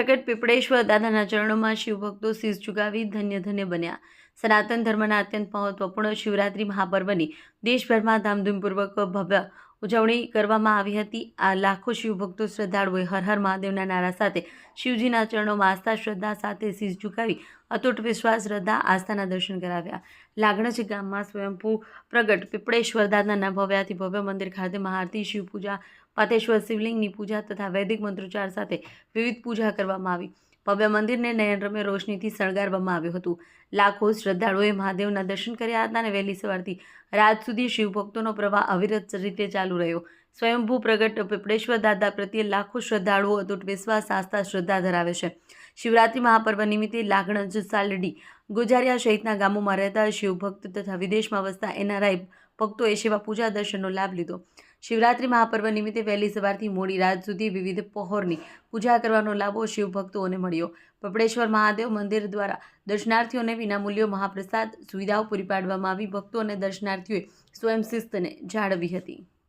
પીપળેશ્વર દાદાના ચરણોમાં શિવભક્તો શીશ ઝુગાવી ધન્ય ધન્ય બન્યા. સનાતન ધર્મના અત્યંત મહત્વપૂર્ણ શિવરાત્રિ મહાપર્વની દેશભરમાં ધામધૂમપૂર્વક ભવ્ય ઉજવણી કરવામાં આવી હતી. આ લાખો શિવભક્તો શ્રદ્ધાળુઓએ હર હર મહાદેવના નારા સાથે શિવજીના ચરણોમાં આસ્થા, શ્રદ્ધા સાથે શીશ ઝુકાવી અતૂટ વિશ્વાસ, શ્રદ્ધા, આસ્થાના દર્શન કરાવ્યા. લાગણજ ગામમાં સ્વયંભૂ પ્રગટ પીપળેશ્વર દાદાના ભવ્યાથી ભવ્ય મંદિર ખાતે મહાઆરતી, શિવપૂજા, પાતેશ્વર શિવલિંગની પૂજા તથા વૈદિક મંત્રોચ્ચાર સાથે વિવિધ પૂજા કરવામાં આવી. ભવ્ય મંદિરને નયનરમ્ય રોશનીથી શણગારવામાં આવ્યું હતું. લાખો શ્રદ્ધાળુઓએ મહાદેવના દર્શન કર્યા હતા અને વહેલી સવારથી રાત સુધી શિવભક્તોનો પ્રવાહ અવિરત રીતે ચાલુ રહ્યો. સ્વયંભૂ પ્રગટ પીપળેશ્વર દાદા પ્રત્યે લાખો શ્રદ્ધાળુઓ અતૂટ વિશ્વાસ, આસ્થા, શ્રદ્ધા ધરાવે છે. શિવરાત્રિ મહાપર્વ નિમિત્તે લાગણજ સાલડી ગુજારિયા સહિતના ગામોમાં રહેતા શિવભક્ત તથા વિદેશમાં વસતા એનઆરઆઈ ભક્તોએ સેવા પૂજા દર્શનનો લાભ લીધો. શિવરાત્રિ મહાપર્વ નિમિત્તે વહેલી સવારથી મોડી રાત સુધી વિવિધ પહોરની પૂજા કરવાનો લાભો શિવભક્તોને મળ્યો. પપડેશ્વર મહાદેવ મંદિર દ્વારા દર્શનાર્થીઓને વિનામૂલ્યો મહાપ્રસાદ સુવિધાઓ પૂરી પાડવામાં આવી. ભક્તો અને દર્શનાર્થીઓએ સ્વયં શિસ્તને જાળવી હતી.